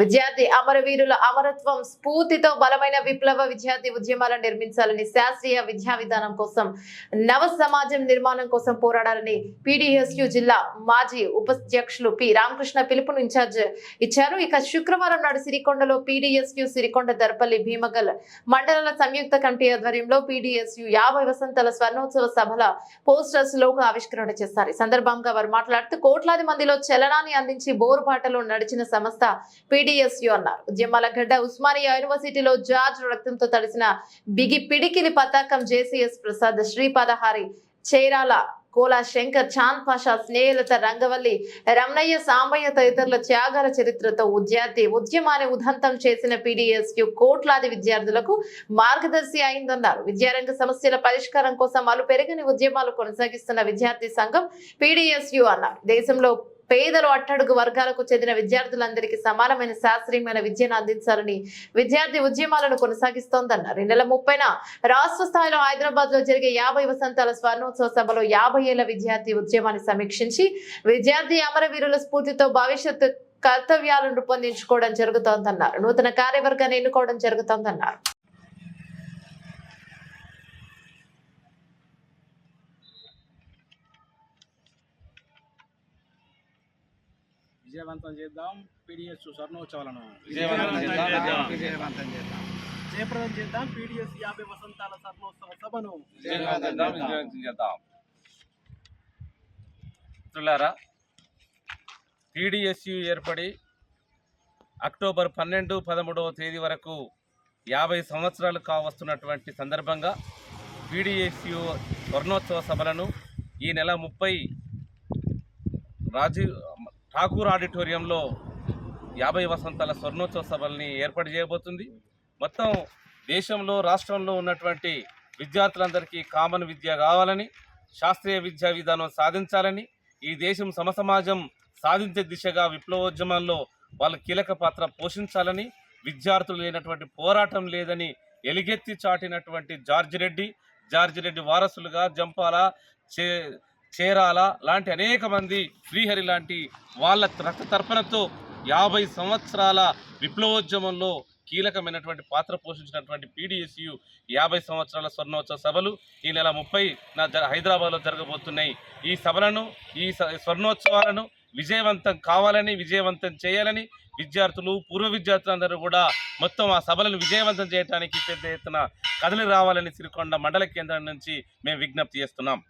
విద్యార్థి అమరవీరుల అమరత్వం స్ఫూర్తితో బలమైన విప్లవ విద్యార్థి ఉద్యమాలను నిర్మించాలని శాస్త్రీయ విద్యా విధానం కోసం నవ సమాజం నిర్మాణం కోసం పోరాడాలని పీడీఎస్యు జిల్లా మాజీ ఉపాధ్యక్షులు పి. రామకృష్ణ పిలుపును ఇన్ఛార్జ్ ఇచ్చారు. ఇక శుక్రవారం నాడు సిరికొండలో పీడీఎస్యు సిరికొండ దర్పల్లి భీమగల్ మండలాల సంయుక్త కమిటీ ఆధ్వర్యంలో పీడీఎస్యు యాభై వసంతాల స్వర్ణోత్సవ సభల పోస్టర్స్ లోగో ఆవిష్కరణ చేస్తారు ఈ సందర్భంగా వారు మాట్లాడుతూ కోట్లాది మందిలో చలనాన్ని అందించి బోరుబాటలో నడిచిన సంస్థ పీడీఎస్యు అన్నారు. ఉద్యమాల గడ్డ ఉస్మానియా యూనివర్సిటీలో జార్జ్ రక్తంతో తడిసిన బిగి పిడికిలి పతాకం జేసీఎస్ ప్రసాద్ శ్రీపాదహారి చైరాల కోలా శంకర్ చాంద్ పాషా స్నేహలత రంగవల్లి రమణయ్య సాంబయ్య తదితరుల త్యాగాల చరిత్రతో విద్యార్థి ఉద్యమాన్ని ఉదంతం చేసిన పీడీఎస్యు కోట్లాది విద్యార్థులకు మార్గదర్శి అయిందన్నారు. విద్యారంగ సమస్యల పరిష్కారం కోసం అలు పెరగని ఉద్యమాలు కొనసాగిస్తున్న విద్యార్థి సంఘం పీడీఎస్యు అన్నారు. దేశంలో పేదలు అట్టడుగు వర్గాలకు చెందిన విద్యార్థులందరికీ సమానమైన శాస్త్రీయమైన విద్యను అందించాలని విద్యార్థి ఉద్యమాలను కొనసాగిస్తోందన్నారు. ఈ నెల ముప్పైన రాష్ట్ర స్థాయిలో హైదరాబాద్లో జరిగే యాభై వసంతాల స్వర్ణోత్సవ సభలో యాభై ఏళ్ళ విద్యార్థి ఉద్యమాన్ని సమీక్షించి విద్యార్థి అమరవీరుల స్ఫూర్తితో భవిష్యత్తు కర్తవ్యాలను రూపొందించుకోవడం జరుగుతోందన్నారు. నూతన కార్యవర్గాన్ని ఎన్నుకోవడం జరుగుతోందన్నారు. విజయవంతం చేద్దాం. పీడిఎస్ స్వర్ణోత్సవాలను విజయవంతం చేద్దాం. జయప్రదం చేద్దాం. పీడిఎస్ యాభై వసంతాల స్వర్ణోత్సవ సభను. విజయవంతం చేద్దాం. మిత్రులారా టీడీఎస్యు ఏర్పడి అక్టోబర్ పన్నెండు పదమూడవ తేదీ వరకు యాభై సంవత్సరాలు కావస్తున్నటువంటి సందర్భంగా పీడీఎస్యు స్వర్ణోత్సవ సభలను ఈ నెల ముప్పై రాజీవ్ ఠాకూర్ ఆడిటోరియంలో యాభై వసంతాల స్వర్ణోత్సవ సభల్ని ఏర్పాటు చేయబోతుంది. మొత్తం దేశంలో రాష్ట్రంలో ఉన్నటువంటి విద్యార్థులందరికీ కామన్ విద్య కావాలని శాస్త్రీయ విద్యా విధానం సాధించాలని ఈ దేశం సమసమాజం సాధించే దిశగా విప్లవోద్యమంలో వాళ్ళు కీలక పాత్ర పోషించాలని విద్యార్థులు లేనటువంటి పోరాటం లేదని ఎలుగెత్తి చాటినటువంటి జార్జి రెడ్డి జార్జి రెడ్డి వారసులుగా జంపాల చే చేరాల? లాంటి అనేక మంది శ్రీహరి లాంటి వాళ్ళ రక్త తర్పణతో యాభై సంవత్సరాల విప్లవోద్యమంలో కీలకమైనటువంటి పాత్ర పోషించినటువంటి పీడిఎస్యు యాభై సంవత్సరాల స్వర్ణోత్సవ సభలు ఈ నెల ముప్పై నా హైదరాబాద్లో జరగబోతున్నాయి. ఈ సభలను ఈ స- స్వర్ణోత్సవాలను విజయవంతం కావాలని విజయవంతం చేయాలని విద్యార్థులు పూర్వ విద్యార్థులందరూ కూడా మొత్తం ఆ సభలను విజయవంతం చేయడానికి పెద్ద ఎత్తున కదలి రావాలని సిరికొండ మండల కేంద్రం నుంచి మేము విజ్ఞప్తి చేస్తున్నాం.